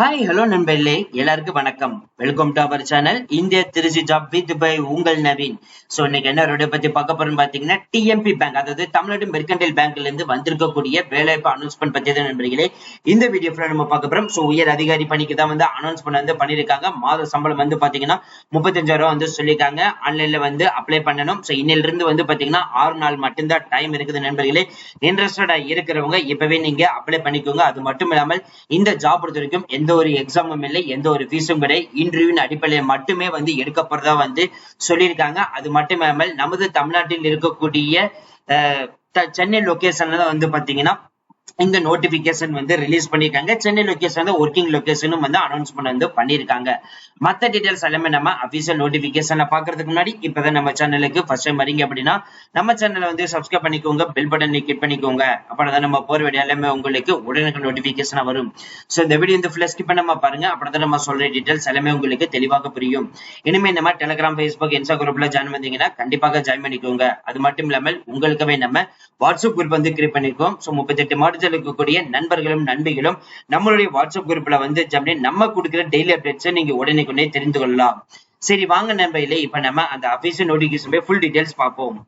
Hi hello நண்பர்களே. எல்லாருக்கும் வணக்கம். வெல்கம் டு அவர் சேனல் இந்திய திருச்சி ஜாப் வித் பை உங்கள் நவீன். ஸோ இன்னைக்கு என்ன ரோட பத்தி பார்க்க போறோம்னு பாத்தீங்கன்னா டிஎம்பி பேங்க் அதாவது தமிழ்நாடு மெர்கண்டைல் பேங்க்ல இருந்து வந்திருக்கக்கூடிய வேலைவாய்ப்பு அனௌன்ஸ்மெண்ட் பத்தி தான் நண்பர்களே. இந்த வீடியோ ஃபுல்லா நம்ம பார்க்க போறோம். சோ உயர் அதிகாரி பணிக்கு தான் வந்து அனௌன்ஸ்மெண்ட் வந்து பண்ணியிருக்காங்க. மாத சம்பளம் வந்து பாத்தீங்கன்னா முப்பத்தஞ்சாயிரம் ரூபா வந்து சொல்லியிருக்காங்க. ஆன்லைன்ல வந்து அப்ளை பண்ணணும். சோ இன்னில இருந்து வந்து பாத்தீங்கன்னா ஆறு நாள் மட்டும்தான் டைம் இருக்குது நண்பர்களே. இன்ட்ரெஸ்டடா இருக்கிறவங்க இப்பவே நீங்க அப்ளை பண்ணிக்கோங்க. அது மட்டும் இல்லாமல் இந்த ஜாப் பொறுத்த வரைக்கும் எந்த எந்த ஒரு எக்ஸாமும் இல்லை எந்த ஒரு ஃபீஸும் கிடையாது இன்டர்வியூ அடிப்படையில் மட்டுமே வந்து எடுக்கப்படுறதா வந்து சொல்லியிருக்காங்க. அது மட்டும் இல்லாமல் நமது தமிழ்நாட்டில் இருக்கக்கூடிய அஹ், சென்னை லொக்கேஷன்ல தான் வந்து பாத்தீங்கன்னா இந்த நோட்டிபிகேஷன் வந்து ரிலீஸ் பண்ணிருக்காங்க சென்னை லொகேஷன் ஒர்க்கிங் லொகேஷனும் வந்து அனௌன்ஸ்மெண்ட் வந்து பண்ணிருக்காங்க மத்த டீடைல்ஸ் எல்லாமே நம்ம அபிஷியல் நோட்டிபிகேஷன்ல பாக்குறதுக்கு முன்னாடி இப்பதான் நம்ம சேனலுக்கு ஃபர்ஸ்ட் டைம் வரீங்க அப்படின்னா நம்ம சேனலை வந்து சப்ஸ்கிரைப் பண்ணிக்கோங்க பெல் பட்டன் கிளிக் பண்ணிக்கோங்க. அப்பதான் நம்ம போற வீடியோ எல்லாமே உங்களுக்கு உடனுக்கு நோட்டிபிகேஷன் வரும். சோ இந்த வீடியோ இந்த ஃபுல்லா ஸ்கிப் பண்ணாம பாருங்க. அப்பதான் நம்ம சொல்ற டீடைல்ஸ் எல்லாமே உங்களுக்கு தெளிவாக புரியும். இனிமே இந்த மாதிரி டெலிகிராம் ஃபேஸ்புக் இன்ஸ்டா குரூப்ல ஜாயின் பண்ணீங்கன்னா கண்டிப்பாக ஜாயின் பண்ணிக்கோங்க. அது மட்டும் இல்லாமல் உங்களுக்குமே நம்ம வாட்ஸ்அப் குரூப் வந்து கிரியேட் பண்ணிருக்கோம். சோ முப்பத்தெட்டு மாவட்டத்தில் இருக்கக்கூடிய நண்பர்களும் நண்பிகளும் நம்மளுடைய வாட்ஸ்அப் குரூப்ல வந்து ஜாயின் நம்ம கொடுக்குற டெய்லி அப்டேட்ஸை நீங்க உடனே தெரிந்து கொள்ளலாம். சரி வாங்க நண்பர்களே இப்ப நம்ம அந்த அபிஷியல் நோட்டிபிகேஷன் ஃபுல் டீடைல்ஸ் பார்ப்போம்.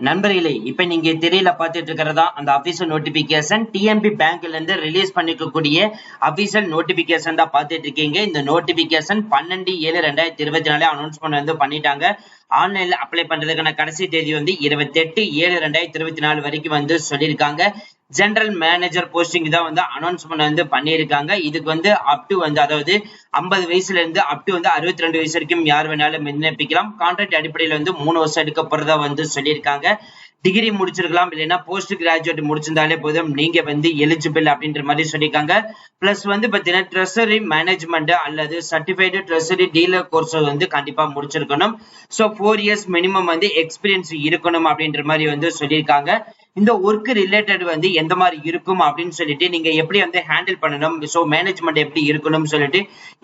நண்பர்களே இப்ப நீங்க திரையில பாத்துட்டு இருக்கிறதா? அந்த அபிஷியல் நோட்டிபிகேஷன் டிஎம்பி பேங்க்ல இருந்து ரிலீஸ் பண்ணிக்கக்கூடிய அபிஷியல் நோட்டிபிகேஷன் தான் பாத்துட்டு இருக்கீங்க. இந்த நோட்டிபிகேஷன் பன்னெண்டு ஏழு ரெண்டாயிரத்தி இருபத்தி நாலு அனௌன்ஸ்மெண்ட் வந்து பண்ணிட்டாங்க. ஆன்லைன்ல அப்ளை பண்றதுக்கான கடைசி தேதி வந்து இருபத்தி எட்டு ஏழு ரெண்டாயிரத்தி இருபத்தி நாலு வரைக்கும் வந்து சொல்லியிருக்காங்க. ஜெனரல் மேனேஜர் போஸ்டிங் தான் வந்து அனௌன்ஸ்மெண்ட் வந்து பண்ணியிருக்காங்க. இதுக்கு வந்து அப் டு வந்து அதாவது ஐம்பது வயசுல இருந்து அப் டு வந்து அறுபத்தி ரெண்டு வயசு வரைக்கும் யார் வேணாலும் விண்ணப்பிக்கலாம். கான்ட்ராக்ட் அடிப்படையில் வந்து மூணு வருஷம் எடுக்கப்படுறதா வந்து சொல்லியிருக்காங்க. டிகிரி முடிச்சிருக்கலாம் இல்லைன்னா போஸ்ட் கிராஜுவேட் முடிச்சிருந்தாலே போதும். நீங்க வந்து எலிஜிபிள் அப்படின்ற மாதிரி சொல்லியிருக்காங்க. பிளஸ் வந்து பாத்தீங்கன்னா ட்ரெஷரி மேனேஜ்மெண்ட் அல்லது சர்டிஃபைடு ட்ரெஷரி டீலர் கோர்ஸ் வந்து கண்டிப்பா முடிச்சிருக்கணும். ஸோ ஃபோர் இயர்ஸ் மினிமம் வந்து எக்ஸ்பீரியன்ஸ் இருக்கணும் அப்படின்ற மாதிரி வந்து சொல்லியிருக்காங்க. இந்த ஒர்க் ரிலேட்டட் வந்து எந்த மாதிரி இருக்கும் அப்படின்னு சொல்லிட்டு நீங்க எப்படி வந்து ஹேண்டில் பண்ணணும்? ஸோ மேனேஜ்மெண்ட் எப்படி இருக்கணும்னு சொல்லிட்டு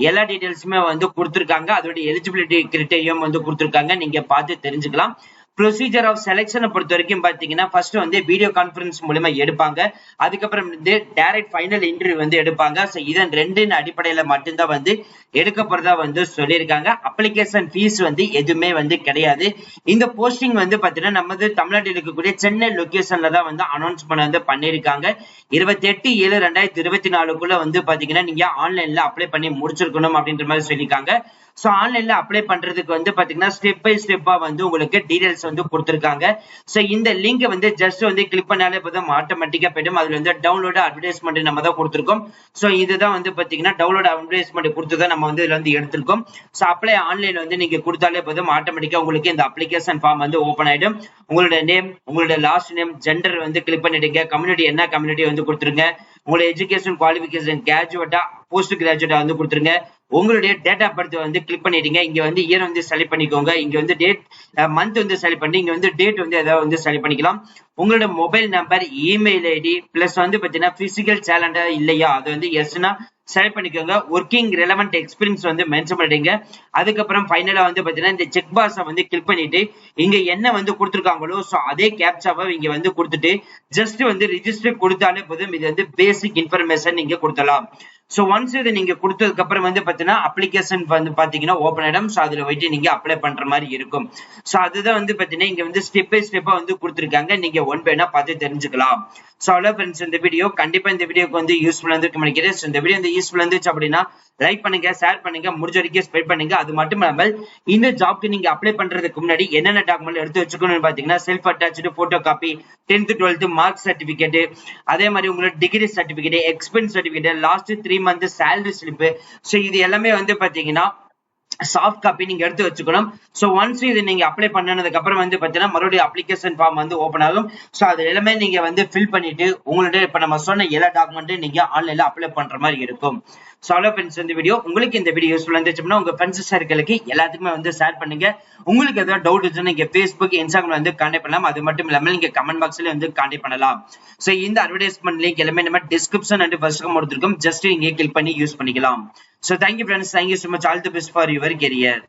எல்லா டீடைல்ஸுமே வந்து கொடுத்துருக்காங்க. அதோட எலிஜிபிலிட்டி கிரிட்டேரியம் வந்து கொடுத்துருக்காங்க. நீங்க பார்த்து தெரிஞ்சுக்கலாம். ப்ரொசீஜர் ஆஃப் செலெக்ஷனை பொறுத்த வரைக்கும் பார்த்தீங்கன்னா ஃபர்ஸ்ட் வந்து வீடியோ கான்ஃபரன்ஸ் மூலமா எடுப்பாங்க. அதுக்கப்புறம் வந்து டைரக்ட் ஃபைனல் இன்டர்வியூ வந்து எடுப்பாங்க. ஸோ இதன் ரெண்டின் அடிப்படையில் மட்டும்தான் வந்து எடுக்கப்படுறதா வந்து சொல்லியிருக்காங்க. அப்ளிகேஷன் ஃபீஸ் வந்து எதுவுமே வந்து கிடையாது. இந்த போஸ்டிங் வந்து பார்த்தீங்கன்னா நமது தமிழ்நாட்டில் இருக்கக்கூடிய சென்னை லொக்கேஷன்ல தான் வந்து அனௌன்ஸ்மெண்ட் வந்து பண்ணியிருக்காங்க. இருபத்தி எட்டு ஏழு ரெண்டாயிரத்தி இருபத்தி நாலுக்குள்ள வந்து பார்த்தீங்கன்னா நீங்க ஆன்லைன்ல அப்ளை பண்ணி முடிச்சிருக்கணும் அப்படின்ற மாதிரி சொல்லியிருக்காங்க. ஸோ ஆன்லைன்ல அப்ளை பண்றதுக்கு வந்து பாத்தீங்கன்னா ஸ்டெப் பை ஸ்டெப்பா வந்து உங்களுக்கு டீடைல்ஸ் வந்து கொடுத்துருக்காங்க. ஸோ இந்த லிங்க் வந்து ஜஸ்ட் வந்து கிளிக் பண்ணாலே போதும் ஆட்டோமேட்டிக்கா போயிடும். அதுல வந்து டவுன்லோட் அட்வர்டைஸ்மெண்ட் நம்ம தான் கொடுத்துருக்கோம். ஸோ இதுதான் வந்து பாத்தீங்கன்னா டவுன்லோட் அட்வர்டைஸ்மெண்ட் கொடுத்து தான் நம்ம வந்து இதுல வந்து எடுத்திருக்கோம். ஸோ அப்ளை ஆன்லைன் வந்து நீங்க கொடுத்தாலே போதும் ஆட்டோமேட்டிக்கா உங்களுக்கு இந்த அப்ளிகேஷன் ஃபார்ம் வந்து ஓப்பன் ஆயிடும். உங்களோட நேம் உங்களோட லாஸ்ட் நேம் ஜெண்டர் வந்து கிளிக் பண்ணிடுங்க. கம்யூனிட்டி என்ன கம்யூனிட்டி வந்து கொடுத்துருங்க. உங்களோட எஜுகேஷன் குவாலிஃபிகேஷன் கிராஜுவேட்டா போஸ்ட் கிராஜுவேட்டா வந்து கொடுத்துருங்க. உங்களுடைய டேட் ஆஃப் பர்த் வந்து கிளிக் பண்ணிடுங்க இங்க வந்து இயர் வந்து செலக்ட் பண்ணிக்கோங்க. இங்க வந்து டேட் மந்த் வந்து செலக்ட் பண்ணி இங்க வந்து டேட் வந்து ஏதாவது வந்து செலக்ட் பண்ணிக்கலாம். உங்களோட mobile number email ID plus வந்து பாத்தீங்கன்னா பிசிக்கல் சேலண்டா இல்லையா? அது வந்து எஸ்னா செலக்ட் பண்ணிக்கோங்க. ஒர்க்கிங் ரெலவெண்ட் எக்ஸ்பீரியன்ஸ் வந்து மென்ஷன் பண்ணிடுங்க அதுக்கப்புறம் ஃபைனலா வந்து பாத்தீங்கன்னா இந்த செக் பாக்ஸை வந்து கிளிக் பண்ணிட்டு இங்க என்ன வந்து கொடுத்துருக்காங்களோ ஸோ அதே கேப்சாவை இங்க வந்து கொடுத்துட்டு ஜஸ்ட் வந்து ரிஜிஸ்டர் கொடுத்தாலே போதும். இது வந்து பேசிக் இன்ஃபர்மேஷன் நீங்க கொடுத்தலாம் ஸோ ஒன்ஸ் இது நீங்க கொடுத்ததுக்கு அப்புறம் வந்து பாத்தீங்கன்னா அப்ளிகேஷன் வந்து பாத்தீங்கன்னா ஓப்பன் ஆயிடும் ஸோ அதுல போயிட்டு நீங்க அப்ளை பண்ற மாதிரி இருக்கும். ஸோ அதுதான் வந்து பாத்தீங்கன்னா இங்க வந்து ஸ்டெப் பை ஸ்டெப்பா வந்து கொடுத்துருக்காங்க. நீங்க ஒன் பைனா பார்த்து தெரிஞ்சுக்கலாம். ஸோ அவ்வளோ ஃப்ரெண்ட்ஸ் இந்த வீடியோ கண்டிப்பா இந்த வீடியோக்கு வந்து யூஸ்ஃபுல்லா இருந்து நினைக்கிறேன். ஸோ இந்த வீடியோ வந்து யூஸ்ஃபுல்லா இருந்துச்சு அப்படின்னா லைக் பண்ணுங்க ஷேர் பண்ணுங்க முடிஞ்ச வரைக்கும் ஸ்ப்ரெட் பண்ணுங்க. அது மட்டும் இல்லாமல் இந்த ஜாப்க்கு நீங்க அப்ளை பண்றதுக்கு முன்னாடி என்னென்ன டாக்குமெண்ட் எடுத்து வச்சுக்கணும்னு பாத்தீங்கன்னா self attach photo copy tenth twelfth mark certificate அதே மாதிரி உங்களோட degree certificate expense certificate last three month salary slip so இது எல்லாமே வந்து பாத்தீங்கன்னா சாஃப்ட் காப்பி நீங்க எடுத்து வச்சுக்கணும். ஸோ ஒன்ஸ் இது நீங்க அப்ளை பண்ணதுக்கு அப்புறம் வந்து பாத்தீங்கன்னா மறுபடியும் அப்ளிகேஷன் ஃபார்ம் வந்து ஓப்பன் ஆகும். ஸோ அது எல்லாமே நீங்க வந்து ஃபில் பண்ணிட்டு உங்களுடைய இப்ப நம்ம சொன்ன எல்லா டாக்குமெண்ட்டும் நீங்க ஆன்லைன்ல அப்ளை பண்ற மாதிரி இருக்கும். சாலோ ஃப்ரெண்ட்ஸ் இந்த வீடியோ உங்களுக்கு இந்த வீடியோ யூஸ்ஃபுல்லாக இருந்துச்சுன்னா உங்க ஃப்ரெண்ட்ஸ் சர்க்கிளுக்கு எல்லாத்துக்குமே வந்து ஷேர் பண்ணுங்க. உங்களுக்கு ஏதாவது டவுட் இருந்துச்சுன்னா நீங்க ஃபேஸ்புக் இன்ஸ்டாகிராம் வந்து கான்டாக்ட் பண்ணலாம். அது மட்டும் இல்லாமல் நீங்க கமெண்ட் பாக்ஸ்ல வந்து காண்டாக்ட் பண்ணலாம். ஸோ இந்த அட்வர்டைஸ்மெண்ட் லிங்க் எல்லாமே நம்ம டிஸ்கிரிப்ஷன் அண்ட் ஃபர்ஸ்ட் கொடுத்துருக்கோம். ஜஸ்ட் நீங்க கிளிக் பண்ணி யூஸ் பண்ணிக்கலாம். So thank you friends thank you so much all the best for your career